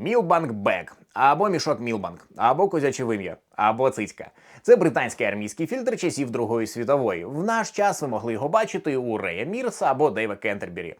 Мілбанк Бек, або мішок Мілбанк, або козяче вим'я, або цицька. Це британський армійський фільтр часів Другої світової. В наш час ви могли його бачити у Рея Мірса або Дейва Кентербері.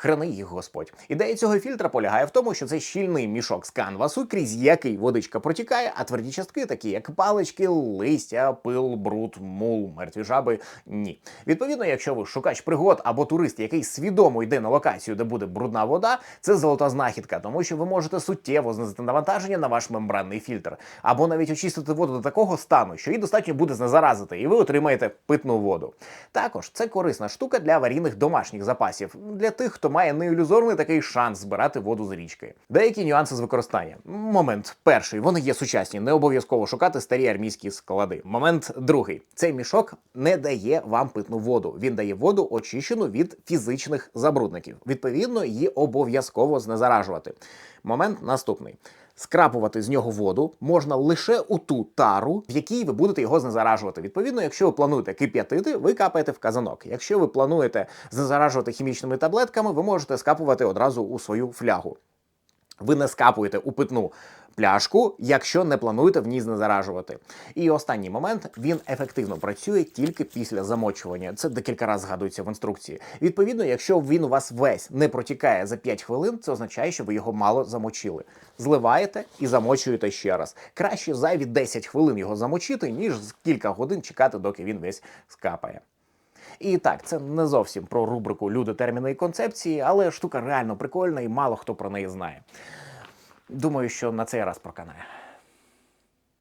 Храни їх Господь. Ідея цього фільтра полягає в тому, що це щільний мішок з канвасу, крізь який водичка протікає, а тверді частки, такі як палички, листя, пил, бруд, мул, мертві жаби, ні. Відповідно, якщо ви шукач пригод або турист, який свідомо йде на локацію, де буде брудна вода, це золота знахідка, тому що ви можете суттєво знизити навантаження на ваш мембранний фільтр, або навіть очистити воду до такого стану, що її достатньо буде знезаразити, і ви отримаєте питну воду. Також це корисна штука для аварійних домашніх запасів, для тих, хто має неілюзорний такий шанс збирати воду з річки. Деякі нюанси з використання. Момент перший, вони є сучасні, не обов'язково шукати старі армійські склади. Момент другий, цей мішок не дає вам питну воду. Він дає воду очищену від фізичних забрудників. Відповідно, її обов'язково знезаражувати. Момент наступний. Скрапувати з нього воду можна лише у ту тару, в якій ви будете його знезаражувати. Відповідно, якщо ви плануєте кип'ятити, ви капаєте в казанок. Якщо ви плануєте знезаражувати хімічними таблетками, ви можете скапувати одразу у свою флягу. Ви не скапуєте у питну пляшку, якщо не плануєте в ній знезаражувати. І останній момент він ефективно працює тільки після замочування. Це декілька разів згадується в інструкції. Відповідно, якщо він у вас весь не протікає за 5 хвилин, це означає, що ви його мало замочили. Зливаєте і замочуєте ще раз. Краще зайві 10 хвилин його замочити, ніж кілька годин чекати, доки він весь скапає. І так, це не зовсім про рубрику люди, терміни і концепції, але штука реально прикольна і мало хто про неї знає. Думаю, що на цей раз проканає.